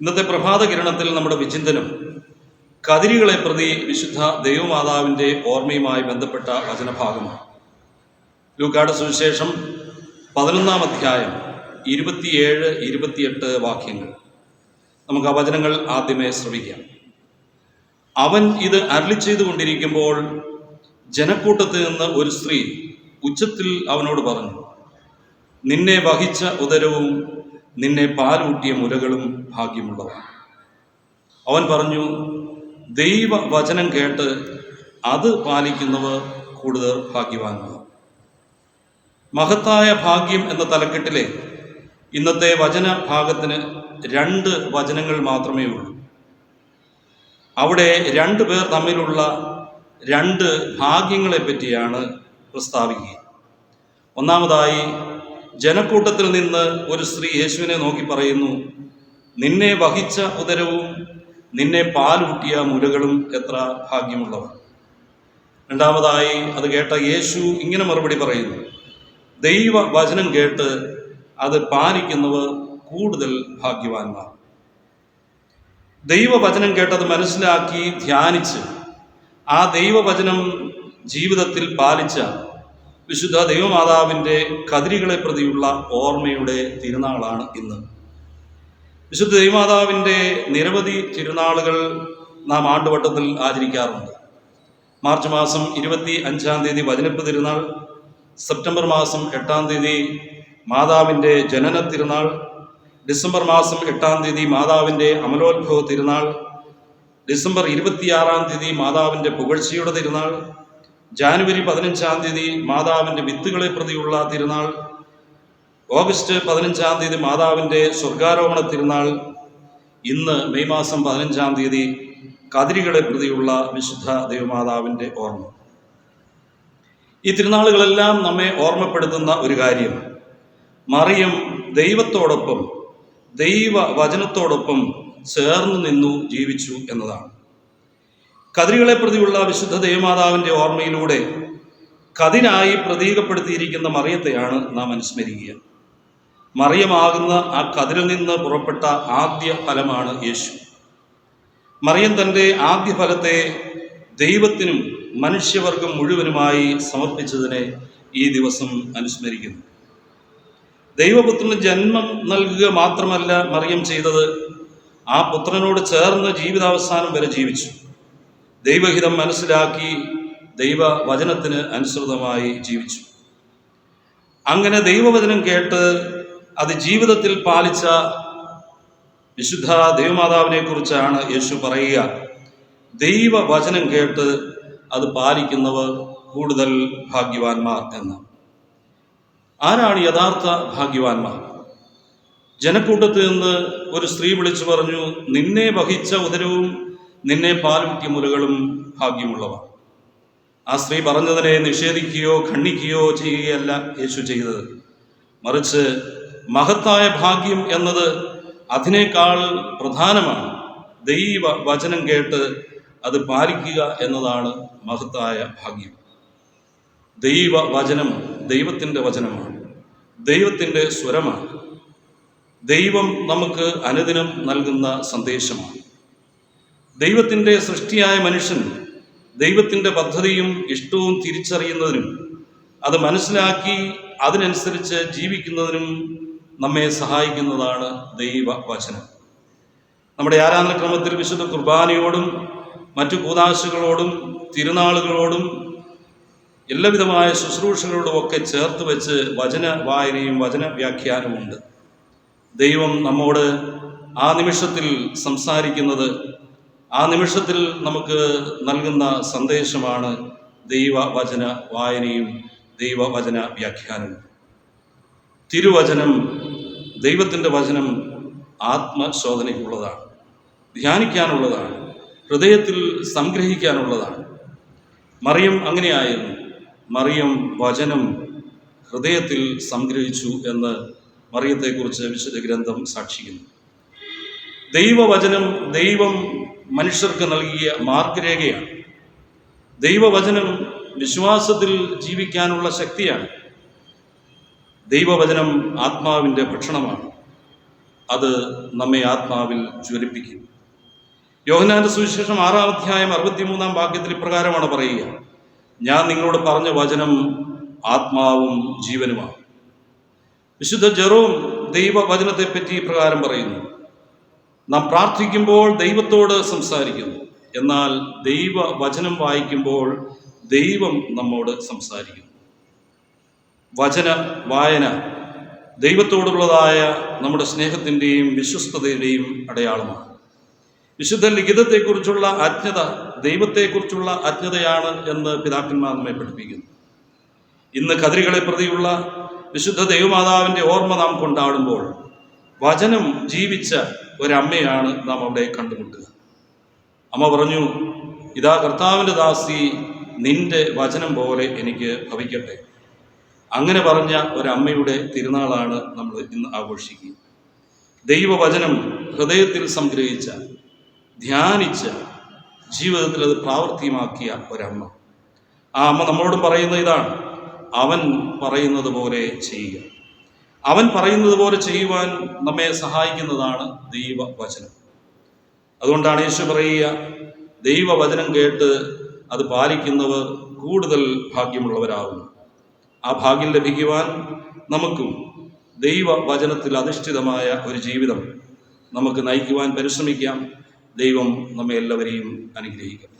ഇന്നത്തെ പ്രഭാത കിരണത്തിൽ നമ്മുടെ വിചിന്തനം കതിരികളെ പ്രതി വിശുദ്ധ ദൈവമാതാവിന്റെ ഓർമ്മയുമായി ബന്ധപ്പെട്ട വചനഭാഗമാണ്. ലൂക്കാട് സുവിശേഷം പതിനൊന്നാം അധ്യായം ഇരുപത്തിയേഴ് ഇരുപത്തിയെട്ട് വാക്യങ്ങൾ. നമുക്ക് ആ വചനങ്ങൾ ആദ്യമേ ശ്രമിക്കാം അവൻ ഇത് അരളി ചെയ്തുകൊണ്ടിരിക്കുമ്പോൾ ജനക്കൂട്ടത്തിൽ നിന്ന് ഒരു സ്ത്രീ ഉച്ചത്തിൽ അവനോട് പറഞ്ഞു നിന്നെ വഹിച്ച ഉദരവും നിന്നെ പാലൂട്ടിയ മുലകളും ഭാഗ്യമുള്ളതാണ് അവൻ പറഞ്ഞു ദൈവ വചനം കേട്ട് അത് പാലിക്കുന്നവർ കൂടുതൽ ഭാഗ്യവാന്മാർ. മഹത്തായ ഭാഗ്യം എന്ന തലക്കെട്ടിലെ ഇന്നത്തെ വചന ഭാഗത്തിന് രണ്ട് വചനങ്ങൾ മാത്രമേ ഉള്ളൂ. അവിടെ രണ്ട് പേർ തമ്മിലുള്ള രണ്ട് ഭാഗ്യങ്ങളെ പറ്റിയാണ് പ്രസ്താവിക്കുക. ഒന്നാമതായി ജനക്കൂട്ടത്തിൽ നിന്ന് ഒരു സ്ത്രീ യേശുവിനെ നോക്കി പറയുന്നു നിന്നെ വഹിച്ച ഉദരവും നിന്നെ പാലൂട്ടിയ മുലകളും എത്ര ഭാഗ്യമുള്ളവർ. രണ്ടാമതായി അത് കേട്ട യേശു ഇങ്ങനെ മറുപടി പറയുന്നു ദൈവ വചനം കേട്ട് അത് പാലിക്കുന്നവർ കൂടുതൽ ഭാഗ്യവാന്മാർ. ദൈവവചനം കേട്ടത് മനസ്സിലാക്കി ധ്യാനിച്ച് ആ ദൈവവചനം ജീവിതത്തിൽ പാലിച്ച വിശുദ്ധ ദൈവമാതാവിന്റെ കതിരികളെ പ്രതിയുള്ള ഓർമ്മയുടെ തിരുനാളാണ് ഇന്ന്. വിശുദ്ധ ദൈവമാതാവിന്റെ നിരവധി തിരുനാളുകൾ നാം ആണ്ടുവട്ടത്തിൽ ആചരിക്കാറുണ്ട്. മാർച്ച് മാസം ഇരുപത്തി അഞ്ചാം തീയതി വചനപ്പ് തിരുനാൾ സെപ്റ്റംബർ മാസം എട്ടാം തീയതി മാതാവിന്റെ ജനന തിരുനാൾ ഡിസംബർ മാസം എട്ടാം തീയതി മാതാവിന്റെ അമലോത്ഭവ തിരുനാൾ ഡിസംബർ ഇരുപത്തിയാറാം തീയതി മാതാവിന്റെ പുകഴ്ചയുടെ തിരുനാൾ ജാനുവരി പതിനഞ്ചാം തീയതി മാതാവിന്റെ വിത്തുകളെ പ്രതിയുള്ള തിരുനാൾ. ഓഗസ്റ്റ് പതിനഞ്ചാം തീയതി മാതാവിന്റെ സ്വർഗാരോഹണ തിരുനാൾ. ഇന്ന് മെയ് മാസം പതിനഞ്ചാം തീയതി കതിരികളെ പ്രതിയുള്ള വിശുദ്ധ ദേവമാതാവിന്റെ ഓർമ്മ. ഈ തിരുനാളുകളെല്ലാം നമ്മെ ഓർമ്മപ്പെടുത്തുന്ന ഒരു കാര്യം. മറിയം ദൈവത്തോടൊപ്പം ദൈവ വചനത്തോടൊപ്പം ചേർന്ന് നിന്നു ജീവിച്ചു എന്നതാണ്. കതിരികളെ പ്രതിയുള്ള വിശുദ്ധ ദൈവമാതാവിന്റെ ഓർമ്മയിലൂടെ കതിനായി പ്രതീകപ്പെടുത്തിയിരിക്കുന്ന മറിയത്തെയാണ് നാം അനുസ്മരിക്കുക. മറിയമാകുന്ന ആ കതിരിൽ നിന്ന് പുറപ്പെട്ട ആദ്യ ഫലമാണ് യേശു. മറിയം തന്റെ ആദ്യ ഫലത്തെ ദൈവത്തിനും മനുഷ്യവർഗം മുഴുവനുമായി സമർപ്പിച്ചതിനെ ഈ ദിവസം അനുസ്മരിക്കുന്നു. ദൈവപുത്രന് ജന്മം നൽകുക മാത്രമല്ല മറിയം ചെയ്തത് ആ പുത്രനോട് ചേർന്ന് ജീവിതാവസാനം വരെ ജീവിച്ചു. ദൈവഹിതം മനസ്സിലാക്കി ദൈവ വചനത്തിന് അനുസൃതമായി ജീവിച്ചു. അങ്ങനെ ദൈവവചനം കേട്ട് അത് ജീവിതത്തിൽ പാലിച്ച വിശുദ്ധ ദൈവമാതാവിനെ കുറിച്ചാണ് യേശു പറയുക. ദൈവവചനം കേട്ട് അത് പാലിക്കുന്നവർ കൂടുതൽ ഭാഗ്യവാന്മാർ എന്ന്. ആരാണ് യഥാർത്ഥ ഭാഗ്യവാന്മാർ? ജനക്കൂട്ടത്തിൽ നിന്ന് ഒരു സ്ത്രീ വിളിച്ചു പറഞ്ഞു നിന്നെ വഹിച്ച ഉദരവും നിന്നെ പാലുറ്റിയ മുലകളും ഭാഗ്യമുള്ളവ. ആ സ്ത്രീ പറഞ്ഞതിനെ നിഷേധിക്കുകയോ ഖണ്ഡിക്കുകയോ ചെയ്യുകയല്ല യേശു ചെയ്തത്. മറിച്ച് മഹത്തായ ഭാഗ്യം എന്നത് അതിനേക്കാൾ പ്രധാനമാണ്. ദൈവ വചനം കേട്ട് അത് പാലിക്കുക എന്നതാണ് മഹത്തായ ഭാഗ്യം. ദൈവ വചനം ദൈവത്തിന്റെ വചനമാണ്. ദൈവത്തിന്റെ സ്വരമാണ്. ദൈവം നമുക്ക് അനുദിനം നൽകുന്ന സന്ദേശമാണ്. ദൈവത്തിന്റെ സൃഷ്ടിയായ മനുഷ്യൻ ദൈവത്തിന്റെ പദ്ധതിയും ഇഷ്ടവും തിരിച്ചറിയുന്നതിനും അത് മനസ്സിലാക്കി അതിനനുസരിച്ച് ജീവിക്കുന്നതിനും നമ്മെ സഹായിക്കുന്നതാണ് ദൈവ വചനം നമ്മുടെ ആരാധനക്രമത്തിൽ വിശുദ്ധ കുർബാനയോടും മറ്റു കൂതാശകളോടും തിരുനാളുകളോടും എല്ലാവിധമായ ശുശ്രൂഷകളോടും ഒക്കെ ചേർത്ത് വെച്ച് വചന വായനയും വചന വ്യാഖ്യാനവുമുണ്ട്. ദൈവം നമ്മോട് ആ നിമിഷത്തിൽ സംസാരിക്കുന്നത് ആ നിമിഷത്തിൽ നമുക്ക് നൽകുന്ന സന്ദേശമാണ് ദൈവവചന വായനയും ദൈവവചന വ്യാഖ്യാനവും. തിരുവചനം ദൈവത്തിന്റെ വചനം ആത്മശോധനയ്ക്കുള്ളതാണ് ധ്യാനിക്കാനുള്ളതാണ് ഹൃദയത്തിൽ സംഗ്രഹിക്കാനുള്ളതാണ്. മറിയം അങ്ങനെയായിരുന്നു. മറിയം വചനം ഹൃദയത്തിൽ സംഗ്രഹിച്ചു എന്ന് മറിയത്തെക്കുറിച്ച് വിശുദ്ധ ഗ്രന്ഥം സാക്ഷിക്കുന്നു. ദൈവവചനം ദൈവം മനുഷ്യർക്ക് നൽകിയ മാർഗരേഖയാണ്. ദൈവവചനം വിശ്വാസത്തിൽ ജീവിക്കാനുള്ള ശക്തിയാണ്. ദൈവവചനം ആത്മാവിന്റെ ഭക്ഷണമാണ്. അത് നമ്മെ ആത്മാവിൽ ജ്വലിപ്പിക്കും. യോഹനാന്റെ സുവിശേഷം ആറാം അധ്യായം അറുപത്തിമൂന്നാം വാക്യത്തിൽ ഇപ്രകാരമാണ് പറയുക. ഞാൻ നിങ്ങളോട് പറഞ്ഞ വചനം ആത്മാവും ജീവനുമാണ്. വിശുദ്ധ ജെറോം ദൈവവചനത്തെപ്പറ്റി ഇപ്രകാരം പറയുന്നു. നാം പ്രാർത്ഥിക്കുമ്പോൾ ദൈവത്തോട് സംസാരിക്കുന്നു. എന്നാൽ ദൈവ വചനം വായിക്കുമ്പോൾ ദൈവം നമ്മോട് സംസാരിക്കുന്നു. വചന വായന ദൈവത്തോടുള്ളതായ നമ്മുടെ സ്നേഹത്തിന്റെയും വിശ്വസ്തതയുടെയും അടയാളമാണ്. വിശുദ്ധ ലിഖിതത്തെക്കുറിച്ചുള്ള അജ്ഞത ദൈവത്തെക്കുറിച്ചുള്ള അജ്ഞതയാണ് എന്ന് പിതാക്കന്മാർ നമ്മെ പഠിപ്പിക്കുന്നു. ഇന്ന് കതിരികളെ പ്രതിയുള്ള വിശുദ്ധ ദൈവമാതാവിന്റെ ഓർമ്മ നാം കൊണ്ടാടുമ്പോൾ വചനം ജീവിച്ച ഒരമ്മയാണ് നാം അവിടെ കണ്ടുമുട്ടുക. അമ്മ പറഞ്ഞു ഇതാ കർത്താവിന്റെ ദാസി നിന്റെ വചനം പോലെ എനിക്ക് ഭവിക്കട്ടെ. അങ്ങനെ പറഞ്ഞ ഒരമ്മയുടെ തിരുനാളാണ് നമ്മൾ ഇന്ന് ആഘോഷിക്കുക. ദൈവവചനം ഹൃദയത്തിൽ സംഗ്രഹിച്ച ധ്യാനിച്ച ജീവിതത്തിൽ അത് പ്രാവർത്തികമാക്കിയ ഒരമ്മ. ആ അമ്മ നമ്മളോട് പറയുന്ന ഇതാണ് അവൻ പറയുന്നത് പോലെ ചെയ്യുക. അവൻ പറയുന്നത് പോലെ ചെയ്യുവാൻ നമ്മെ സഹായിക്കുന്നതാണ് ദൈവവചനം. അതുകൊണ്ടാണ് യേശു പറയുക ദൈവവചനം കേട്ട് അത് പാലിക്കുന്നവർ കൂടുതൽ ഭാഗ്യമുള്ളവരാകും ആ ഭാഗ്യം ലഭിക്കുവാൻ നമുക്കും ദൈവവചനത്തിൽ അധിഷ്ഠിതമായ ഒരു ജീവിതം നമുക്ക് നയിക്കുവാൻ പരിശ്രമിക്കാം. ദൈവം നമ്മെ എല്ലാവരെയും അനുഗ്രഹിക്കും